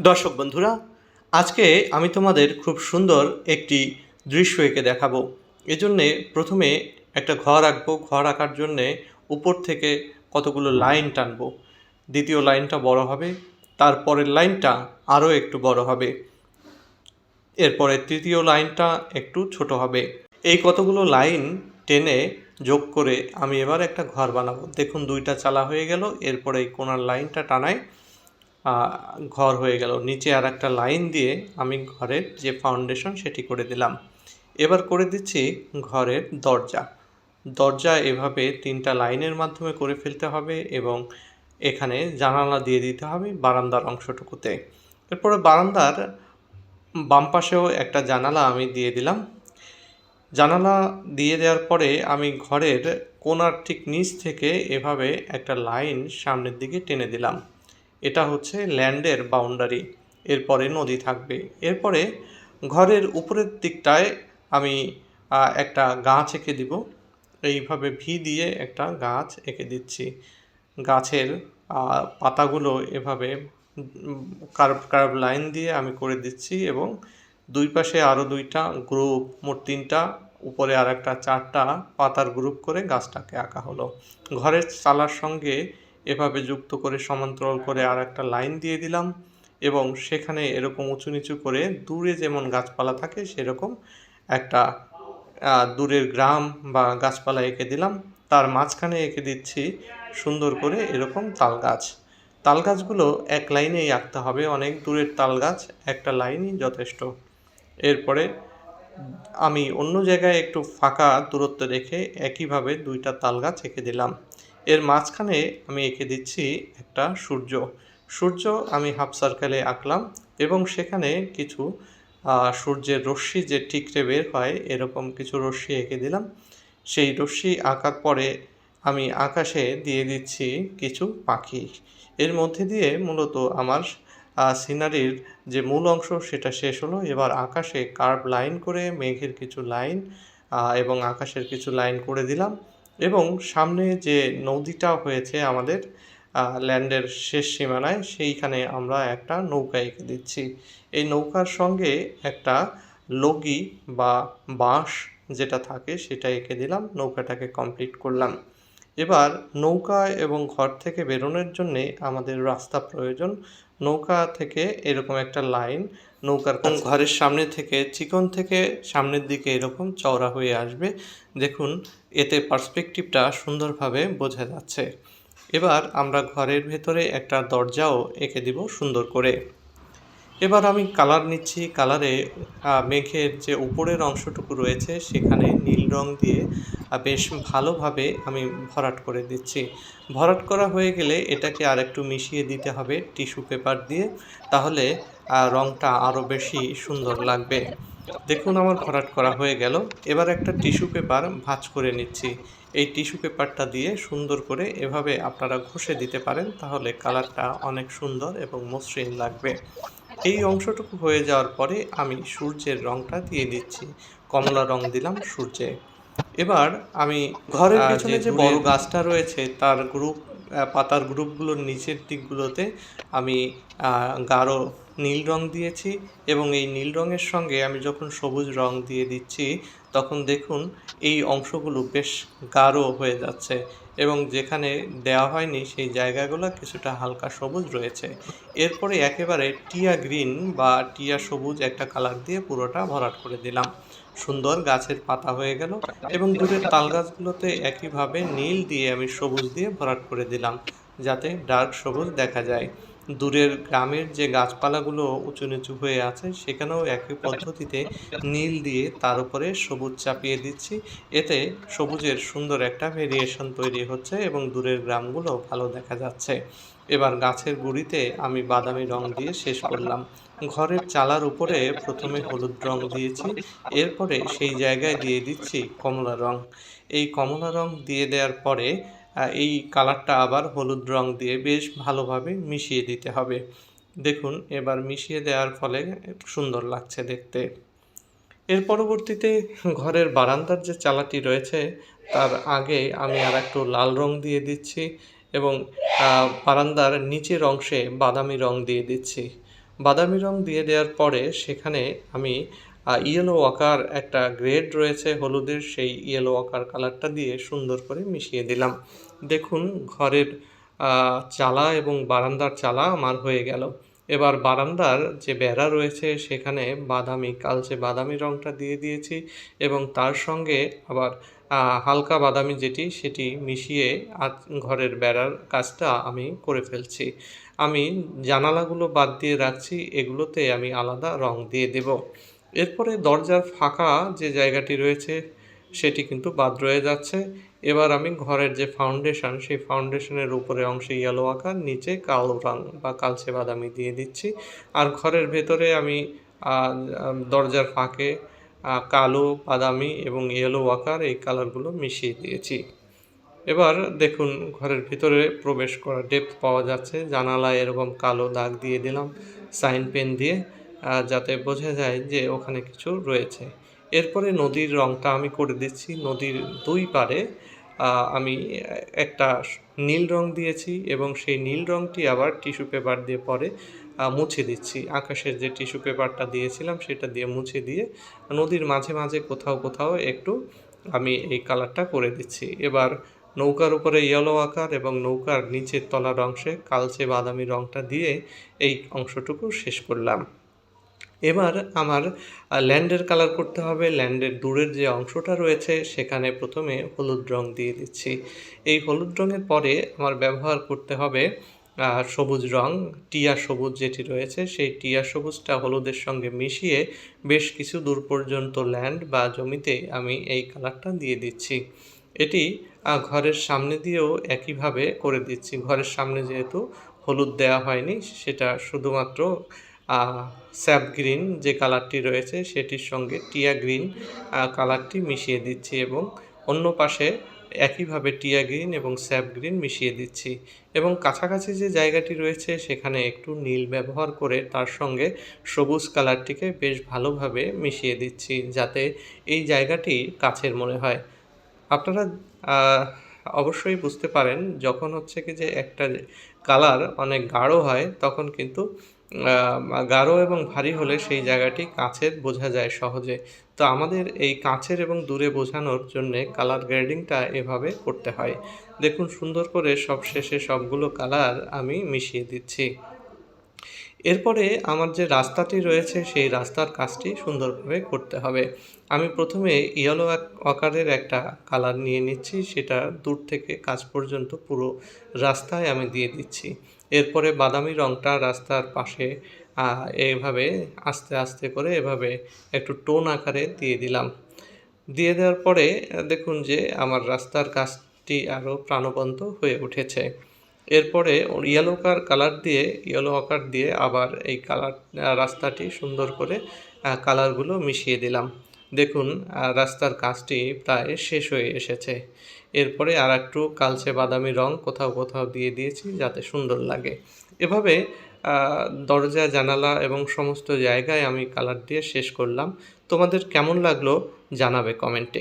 দর্শক বন্ধুরা, আজকে আমি তোমাদের খুব সুন্দর একটি দৃশ্য এঁকে দেখাবো। এজন্যে প্রথমে একটা ঘর আঁকবো। ঘর আঁকার জন্যে উপর থেকে কতগুলো লাইন টানবো। দ্বিতীয় লাইনটা বড় হবে, তারপরের লাইনটা আরও একটু বড় হবে। এরপরে তৃতীয় লাইনটা একটু ছোট হবে। এই কতগুলো লাইন টেনে যোগ করে আমি এবার একটা ঘর বানাবো। দেখুন, দুইটা চালা হয়ে গেল, এরপরে এই কোনার লাইনটা টানায় ঘর হয়ে গেল। নিচে আর একটা লাইন দিয়ে আমি ঘরের যে ফাউন্ডেশন সেটি করে দিলাম। এবার করে দিচ্ছি ঘরের দরজা। দরজা এভাবে তিনটা লাইনের মাধ্যমে করে ফেলতে হবে এবং এখানে জানালা দিয়ে দিতে হবে বারান্দার অংশটুকুতে। এরপরে বারান্দার বাম পাশেও একটা জানালা আমি দিয়ে দিলাম। জানালা দিয়ে দেওয়ার পরে আমি ঘরের কোণার ঠিক নিচ থেকে এভাবে একটা লাইন সামনের দিকে টেনে দিলাম। এটা হচ্ছে ল্যান্ডের বাউন্ডারি, এরপরে নদী থাকবে। এরপরে ঘরের উপরের দিকটায় আমি একটা গাছ এঁকে দিব। এইভাবে ভি দিয়ে একটা গাছ এঁকে দিচ্ছি। গাছের পাতাগুলো এভাবে কার্ভ কার্ভ লাইন দিয়ে আমি করে দিচ্ছি এবং দুই পাশে আরও দুইটা গ্রুপ মোট তিনটা, উপরে আর একটা চারটা পাতার গ্রুপ করে গাছটাকে আঁকা হলো। ঘরের চালার সঙ্গে এভাবে যুক্ত করে সমান্তরাল করে আর একটা লাইন দিয়ে দিলাম এবং সেখানে এরকম উঁচু নিচু করে দূরে যেমন গাছপালা থাকে সেরকম একটা দূরের গ্রাম বা গাছপালা এঁকে দিলাম। তার মাঝখানে এঁকে দিচ্ছি সুন্দর করে এরকম তাল গাছ তাল গাছগুলো এক লাইনেই আঁকতে হবে, অনেক দূরের তাল গাছ একটা লাইনই যথেষ্ট। এরপরে আমি অন্য জায়গায় একটু ফাঁকা দূরত্ব রেখে একইভাবে দুইটা তাল গাছ এঁকে দিলাম। এর মাঝখানে আমি এঁকে দিচ্ছি একটা সূর্য। সূর্য আমি হাফ সার্কেলে আঁকলাম এবং সেখানে কিছু সূর্যের রশ্মি যে ঠিকরে বের হয়, এরকম কিছু রশ্মি এঁকে দিলাম। সেই রশ্মি আঁকার পরে আমি আকাশে দিয়ে দিচ্ছি কিছু পাখি। এর মধ্যে দিয়ে মূলত আমার সিনারির যে মূল অংশ সেটা শেষ হলো। এবার আকাশে কার্ভ লাইন করে মেঘের কিছু লাইন এবং আকাশের কিছু লাইন করে দিলাম। এবং সামনে যে নদীটা হয়েছে আমাদের ল্যান্ডের শেষ সীমানায়, সেইখানে আমরা একটা নৌকা এঁকে দিচ্ছি। এই নৌকার সঙ্গে একটা লগি বা বাঁশ যেটা থাকে, সেটা এঁকে দিলাম, নৌকাটাকে কমপ্লিট করলাম। এবার নৌকা এবং ঘর থেকে বেরোনোর জন্যে আমাদের রাস্তা প্রয়োজন। নৌকা থেকে এরকম একটা লাইন নৌকার কাছে- ঘরের সামনে থেকে চিকন থেকে সামনের দিকে এরকম চওড়া হয়ে আসবে। দেখুন এতে পার্সপেক্টিভটা সুন্দরভাবে বোঝা যাচ্ছে। এবার আমরা ঘরের ভেতরে একটা দরজাও এঁকে দিব সুন্দর করে। এবার আমি কালার নিচ্ছি। কালারে মেঘের যে উপরের অংশটুকু রয়েছে, সেখানে নীল রং দিয়ে বেশ ভালোভাবে আমি ভরাট করে দিচ্ছি। ভরাট করা হয়ে গেলে এটাকে আর একটু মিশিয়ে দিতে হবে টিস্যু পেপার দিয়ে, তাহলে রংটা আরও বেশি সুন্দর লাগবে। দেখুন আমার ভরাট করা হয়ে গেল। এবার একটা টিস্যু পেপার ভাঁজ করে নিচ্ছি। এই টিস্যু পেপারটা দিয়ে সুন্দর করে এভাবে আপনারা ঘষে দিতে পারেন, তাহলে কালারটা অনেক সুন্দর এবং মসৃণ লাগবে। এই অংশটুকু হয়ে যাওয়ার পরে আমি সূর্যের রংটা দিয়ে দিচ্ছি। কমলা রং দিলাম সূর্যে। এবার আমি ঘরের পেছনে যে বড় গাছটা রয়েছে তার গ্রুপ পাতার গ্রুপগুলোর নিচের দিকগুলোতে আমি গাঢ় নীল রং দিয়েছি এবং এই নীল রঙের সঙ্গে আমি যখন সবুজ রং দিয়ে দিচ্ছি তখন দেখুন এই অংশগুলো বেশ গাঢ় হয়ে যাচ্ছে। এবং যেখানে দেওয়া হয়নি সেই জায়গাগুলো কিছুটা হালকা সবুজ রয়েছে। এরপরে একেবারে টিয়া গ্রিন বা টিয়া সবুজ একটা কালার দিয়ে পুরোটা ভরাট করে দিলাম। সুন্দর গাছের পাতা হয়ে গেল এবং দূরের তাল গাছগুলোতে একইভাবে নীল দিয়ে আমি সবুজ দিয়ে ভরাট করে দিলাম, যাতে ডার্ক সবুজ দেখা যায়। দূরের গ্রামের যে গাছপালাগুলো উঁচু নিচু হয়ে আছে, সেখানেও একই পদ্ধতিতে নীল দিয়ে তার উপরে সবুজ চাপিয়ে দিচ্ছি। এতে সবুজের সুন্দর একটা ভেরিয়েশন তৈরি হচ্ছে এবং দূরের গ্রামগুলো ভালো দেখা যাচ্ছে। এবার গাছের গুঁড়িতে আমি বাদামি রং দিয়ে শেষ করলাম। ঘরের চালার উপরে প্রথমে হলুদ রং দিয়েছি, এরপরে সেই জায়গায় দিয়ে দিচ্ছি কমলা রং। এই কমলা রং দিয়ে দেওয়ার পরে এই কালারটা আবার হলুদ রং দিয়ে বেশ ভালোভাবে মিশিয়ে দিতে হবে। দেখুন, এবার মিশিয়ে দেওয়ার ফলে সুন্দর লাগছে দেখতে। এর পরবর্তীতে ঘরের বারান্দার যে চালাটি রয়েছে, তার আগে আমি আর একটু লাল রং দিয়ে দিচ্ছি এবং বারান্দার নিচের অংশে বাদামি রং দিয়ে দিচ্ছি। বাদামি রং দিয়ে দেওয়ার পরে সেখানে আমি ইয়েলো ওয়াকার একটা গ্রেড রয়েছে হলুদের, সেই ইয়েলো ওয়াকার কালারটা দিয়ে সুন্দর করে মিশিয়ে দিলাম। দেখুন, ঘরের চালা এবং বারান্দার চালা আমার হয়ে গেল। এবার বারান্দার যে বেড়া রয়েছে, সেখানে বাদামি, কালচে বাদামি রংটা দিয়ে দিয়েছি এবং তার সঙ্গে আবার হালকা বাদামি যেটি, সেটি মিশিয়ে ঘরের বেড়ার কাজটা আমি করে ফেলছি। আমি জানালাগুলো বাদ দিয়ে রাখছি, এগুলোতে আমি আলাদা রং দিয়ে দেব। এরপরে দরজার ফাঁকা যে জায়গাটি রয়েছে, সেটি কিন্তু বাদ রয়ে যাচ্ছে। এবার আমি ঘরের যে ফাউন্ডেশন সেই ফাউন্ডেশনের উপরে অংশে ইয়েলো আকার, নিচে কালো রং বা কালচে বাদামি দিয়ে দিচ্ছি। আর ঘরের ভেতরে আমি দরজার ফাঁকে কালো, বাদামি এবং ইয়েলো আকার এই কালারগুলো মিশিয়ে দিয়েছি। এবার দেখুন, ঘরের ভিতরে প্রবেশ করা ডেপথ পাওয়া যাচ্ছে। জানালায় এরকম কালো দাগ দিয়ে দিলাম সাইন পেন দিয়ে। যাতে বোঝা যায় যে ওখানে কিছু রয়েছে। এরপরে নদীর রংটা আমি করে দিচ্ছি। নদীর দুই পারে আমি একটা নীল রং দিয়েছি এবং সেই নীল রংটি আবার টিস্যু পেপার দিয়ে পরে মুছে দিচ্ছি। আকাশের যে টিস্যু পেপারটা দিয়েছিলাম সেটা দিয়ে মুছে দিয়ে নদীর মাঝে মাঝে কোথাও কোথাও একটু আমি এই কালারটা করে দিচ্ছি। এবার নৌকার উপরে ইয়েলো আকার এবং নৌকার নিচের তলার অংশে কালচে বাদামি রংটা দিয়ে এই অংশটুকু শেষ করলাম। এবার আমার ল্যান্ডের কালার করতে হবে, ল্যান্ডের দূরের যে অংশটা রয়েছে সেখানে প্রথমে হলুদ রং দিয়ে দিচ্ছি। এই হলুদ রঙের পরে আমার ব্যবহার করতে হবে সবুজ রং, টিয়া সবুজ যেটি রয়েছে সেই টিয়া সবুজটা হলুদের সঙ্গে মিশিয়ে বেশ কিছু দূর পর্যন্ত ল্যান্ড বা জমিতে আমি এই কালারটা দিয়ে দিচ্ছি। এটি ঘরের সামনে দিয়েও একইভাবে করে দিচ্ছি। ঘরের সামনে যেহেতু হলুদ দেওয়া হয়নি, সেটা শুধুমাত্র স্যাপ গ্রিন যে কালারটি রয়েছে সেটির সঙ্গে টিয়া গ্রিন কালারটি মিশিয়ে দিচ্ছি এবং অন্য পাশে একইভাবে টিয়া গ্রিন এবং স্যাপ গ্রিন মিশিয়ে দিচ্ছি এবং কাছাকাছি যে জায়গাটি রয়েছে সেখানে একটু নীল ব্যবহার করে তার সঙ্গে সবুজ কালারটিকে বেশ ভালোভাবে মিশিয়ে দিচ্ছি যাতে এই জায়গাটি কাছের মনে হয়। আপনারা অবশ্যই বুঝতে পারেন যখন হচ্ছে কি যে একটা কালার অনেক গাঢ় হয় তখন কিন্তু গাঢ় এবং ভারী হলে সেই জায়গাটি কাছের বোঝা যায় সহজে। তো আমাদের এই কাছের এবং দূরে বোঝানোর জন্যে কালার গ্রেডিংটা এভাবে করতে হয়। দেখুন, সুন্দর করে সব শেষে সবগুলো কালার আমি মিশিয়ে দিচ্ছি। এরপরে আমার যে রাস্তাটি রয়েছে, সেই রাস্তার কাজটি সুন্দরভাবে করতে হবে। আমি প্রথমে ইয়েলো আকারের একটা কালার নিয়ে নিচ্ছি, সেটা দূর থেকে কাজ পর্যন্ত পুরো রাস্তায় আমি দিয়ে দিচ্ছি। এরপরে বাদামি রংটা রাস্তার পাশে আহ, এইভাবে আস্তে আস্তে করে এভাবে একটু টোন আকারে দিয়ে দিলাম। দিয়ে দেওয়ার পরে দেখুন যে আমার রাস্তার কাজটি আরও প্রাণবন্ত হয়ে উঠেছে। এরপরে ইয়েলো কার কালার দিয়ে ইয়েলো আকার দিয়ে আবার এই কালার রাস্তাটি সুন্দর করে কালারগুলো মিশিয়ে দিলাম। দেখুন রাস্তার কাজটি প্রায় শেষ হয়ে এসেছে। এরপরে আর একটু কালচে বাদামি রং কোথাও কোথাও দিয়ে দিয়েছি যাতে সুন্দর লাগে। এভাবে দরজা, জানালা এবং সমস্ত জায়গায় আমি কালার দিয়ে শেষ করলাম। তোমাদের কেমন লাগল জানাবে কমেন্টে